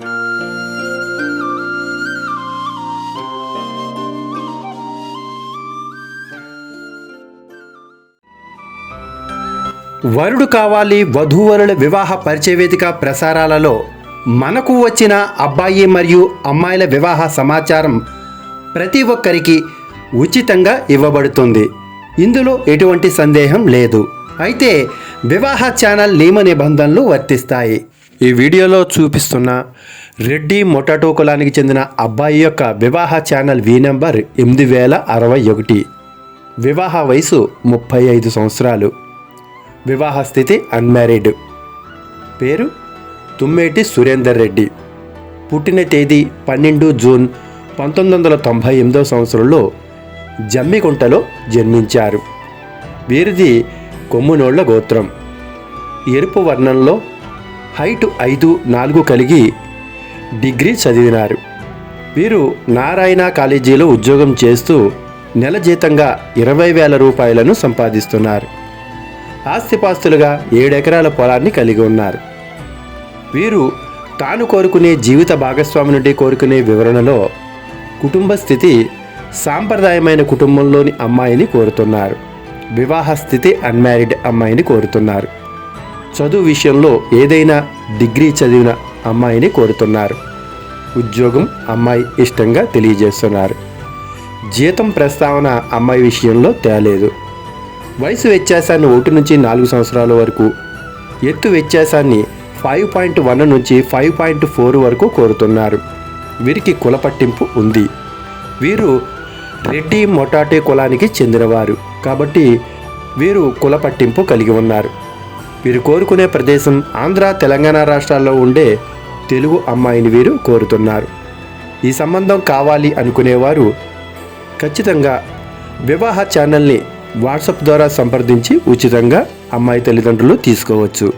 వరుడు కావాలి వధూవరుల వివాహ పరిచయ వేదిక ప్రసారాలలో మనకు వచ్చిన అబ్బాయి మరియు అమ్మాయిల వివాహ సమాచారం ప్రతి ఒక్కరికి ఉచితంగా ఇవ్వబడుతుంది. ఇందులో ఎటువంటి సందేహం లేదు. అయితే వివాహ ఛానల్ నియమ నిబంధనలు వర్తిస్తాయి. ఈ వీడియోలో చూపిస్తున్న రెడ్డి మొటాటో కులానికి చెందిన అబ్బాయి యొక్క వివాహ ఛానల్ వి నెంబర్ ఎనిమిది వేల అరవై ఒకటి. వివాహ వయసు ముప్పై ఐదు సంవత్సరాలు. వివాహ స్థితి అన్మ్యారీడ్ పేరు తుమ్మేటి సురేందర్ రెడ్డి. పుట్టిన తేదీ పన్నెండు జూన్ పంతొమ్మిది వందల తొంభై ఎనిమిదవ సంవత్సరంలో జమ్మికుంటలో జన్మించారు. వీరిది కొమ్మునోళ్ళ గోత్రం. ఎరుపు వర్ణంలో హైట్ ఐదు నాలుగు కలిగి డిగ్రీ చదివినారు. వీరు నారాయణ కాలేజీలో ఉద్యోగం చేస్తూ నెల జీతంగా ఇరవై వేల రూపాయలను సంపాదిస్తున్నారు. ఆస్తిపాస్తులుగా ఏడెకరాల పొలాన్ని కలిగి ఉన్నారు. వీరు తాను కోరుకునే జీవిత భాగస్వామి నుండి కోరుకునే వివరణలో కుటుంబ స్థితి సాంప్రదాయమైన కుటుంబంలోని అమ్మాయిని కోరుతున్నారు. వివాహ స్థితి అన్మ్యారీడ్ అమ్మాయిని కోరుతున్నారు. చదువు విషయంలో ఏదైనా డిగ్రీ చదివిన అమ్మాయిని కోరుతున్నారు. ఉద్యోగం అమ్మాయి ఇష్టంగా తెలియజేస్తున్నారు. జీతం ప్రస్తావన అమ్మాయి విషయంలో తేలేదు వయసు వ్యత్యాసాన్ని ఒకటి నుంచి నాలుగు సంవత్సరాల వరకు ఎత్తు వ్యత్యాసాన్ని ఫైవ్ పాయింట్ వన్ నుంచి ఫైవ్ పాయింట్ ఫోర్ వరకు కోరుతున్నారు. వీరికి కుల పట్టింపు ఉంది. వీరు రెడ్డి మొటాటే కులానికి చెందినవారు. కాబట్టి వీరు కుల పట్టింపు కలిగి ఉన్నారు. వీరు కోరుకునే ప్రదేశం ఆంధ్ర తెలంగాణ రాష్ట్రాల్లో ఉండే తెలుగు అమ్మాయిని వీరు కోరుతున్నారు. ఈ సంబంధం కావాలి అనుకునేవారు ఖచ్చితంగా వివాహ ఛానల్ని వాట్సాప్ ద్వారా సంప్రదించి ఉచితంగా అమ్మాయి తల్లిదండ్రులు తీసుకోవచ్చు.